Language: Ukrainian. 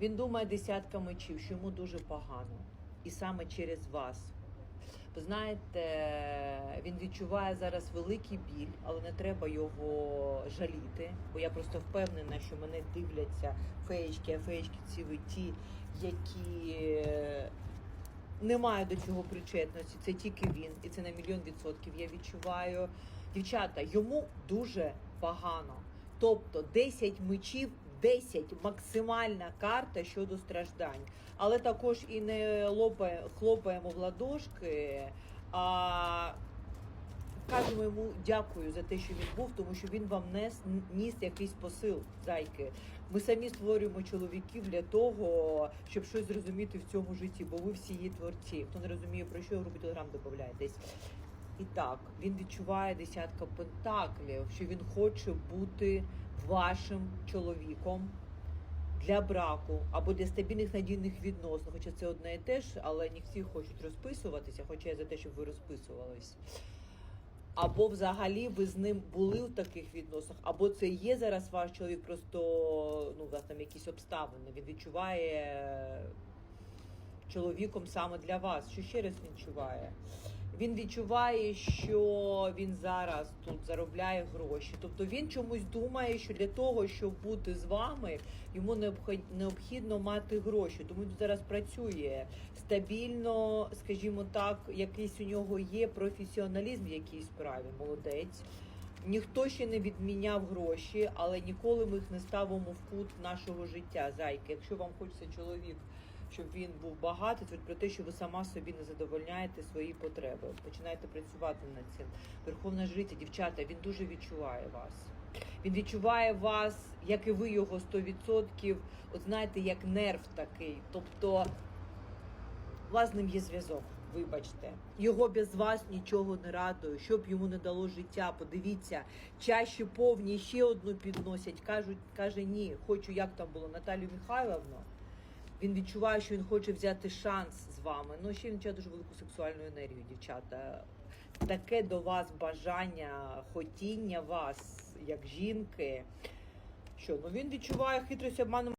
Він думає десятка мечів, що йому дуже погано. І саме через вас. Ви знаєте, він відчуває зараз великий біль, але не треба його жаліти. Бо я просто впевнена, що мене дивляться феєчки, а феєчки ці ви ті, які е, не мають до цього причетності. Це тільки він, і це на мільйон відсотків. Я відчуваю. Дівчата, йому дуже погано. Тобто 10 мечів, 10 максимальна карта щодо страждань. Але також і не лопає, хлопаємо в ладошки, а кажемо йому дякую за те, що він був, тому що він вам нес ніс якийсь посил, зайки. Ми самі створюємо чоловіків для того, щоб щось зрозуміти в цьому житті, бо ви всі є творці. Хто не розуміє про що, групі телеграм додавайтесь. І так, він відчуває десятка пентаклів, що він хоче бути вашим чоловіком для браку або для стабільних надійних відносин. Хоча це одне і те ж, але не всі хочуть розписуватися, хоча я за те, щоб ви розписувались. Або взагалі ви з ним були в таких відносинах, або це є зараз ваш чоловік, просто ну, у вас там якісь обставини. Він відчуває чоловіком саме для вас. Що ще раз відчуває? Він відчуває, що він зараз тут заробляє гроші. Тобто він чомусь думає, що для того, щоб бути з вами, йому необхід- необхідно мати гроші. Тому він зараз працює стабільно, скажімо так, якийсь у нього є професіоналізм в якійсь справі. Молодець. Ніхто ще не відміняв гроші, але ніколи ми їх не ставимо в кут нашого життя. Зайки, якщо вам хочеться чоловік, щоб він був багатий, це про те, що ви сама собі не задовольняєте свої потреби. Починайте працювати над цим. Верховна жриця, дівчата, він дуже відчуває вас. Він відчуває вас, як і ви його 100%, от знаєте, як нерв такий. Тобто у вас з ним є зв'язок. Вибачте, його без вас нічого не радує, щоб йому не дало життя. Подивіться, чаще повні ще одну підносять. кажуть, каже ні, хочу, як там було Наталію Михайловну. Він відчуває, що він хоче взяти шанс з вами. Ну ще він відчуває дуже велику сексуальну енергію, дівчата. Таке до вас бажання, хотіння вас, як жінки. Що ну він відчуває хитрість обманом.